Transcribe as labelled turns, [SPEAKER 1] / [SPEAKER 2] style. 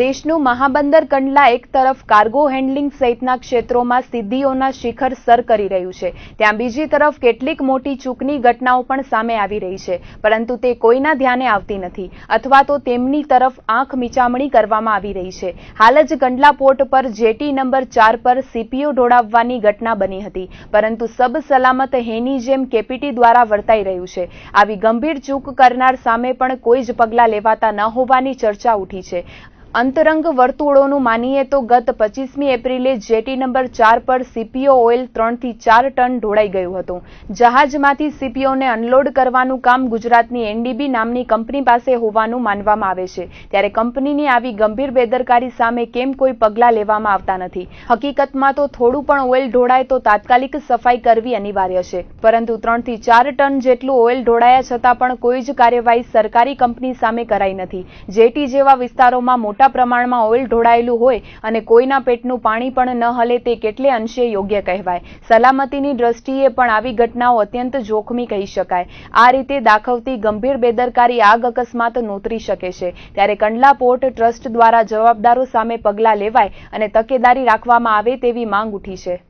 [SPEAKER 1] દેશનું મહાબંદર કંડલા એક તરફ કાર્ગો હેન્ડલિંગ સહિતના ક્ષેત્રોમાં સિદ્ધિઓના શિખર સર કરી રહ્યું છે. ત્યાં બીજી તરફ કેટલીક મોટી ચૂકની ઘટનાઓ પણ સામે આવી રહી છે, પરંતુ તે કોઈના ધ્યાને આવતી નથી, અથવા તો તેમની તરફ આંખ મીચામણી કરવામાં આવી રહી છે. હાલ જ કંડલા પોર્ટ પર જેટી નંબર ચાર પર સીપીઓ ઢોળાવવાની ઘટના બની હતી, પરંતુ સબ સલામત હેની જેમ કેપીટી દ્વારા વર્તાઈ રહ્યું છે. આવી ગંભીર ચૂક કરનાર સામે પણ કોઈ જ પગલાં લેવાતા ન હોવાની ચર્ચા ઉઠી છે. અંતરંગ વર્તુળોનું માનીએ તો ગત પચીસમી એપ્રિલે જેટી નંબર ચાર પર સીપીઓ ઓઇલ ત્રણથી ચાર ટન ઢોળાઈ ગયું હતું. જહાજમાંથી સીપીઓને અનલોડ કરવાનું કામ ગુજરાતની એનડીબી નામની કંપની પાસે હોવાનું માનવામાં આવે છે. ત્યારે કંપનીની આવી ગંભીર બેદરકારી સામે કેમ કોઈ પગલાં લેવામાં આવતા નથી? હકીકતમાં તો થોડું પણ ઓઇલ ઢોળાય તો તાત્કાલિક સફાઈ કરવી અનિવાર્ય છે. પરંતુ ત્રણથી ચાર ટન જેટલું ઓઇલ ઢોળાયા છતાં પણ કોઈ જ કાર્યવાહી સરકારી કંપની સામે કરાઈ નથી. જેટી જેવા વિસ્તારોમાં મોટા મોટા પ્રમાણમાં ઓઇલ ઢોળાયેલું હોય અને કોઈના પેટનું પાણી પણ ન હલે તે કેટલે અંશે યોગ્ય કહેવાય. સલામતીની દ્રષ્ટિએ પણ આવી ઘટનાઓ અત્યંત જોખમી કહી શકાય. આ રીતે દાખવતી ગંભીર બેદરકારી આગ અકસ્માત નોતરી શકે છે. ત્યારે કંડલા પોર્ટ ટ્રસ્ટ દ્વારા જવાબદારો સામે પગલાં લેવાય અને તકેદારી રાખવામાં આવે તેવી માંગ ઉઠી છે.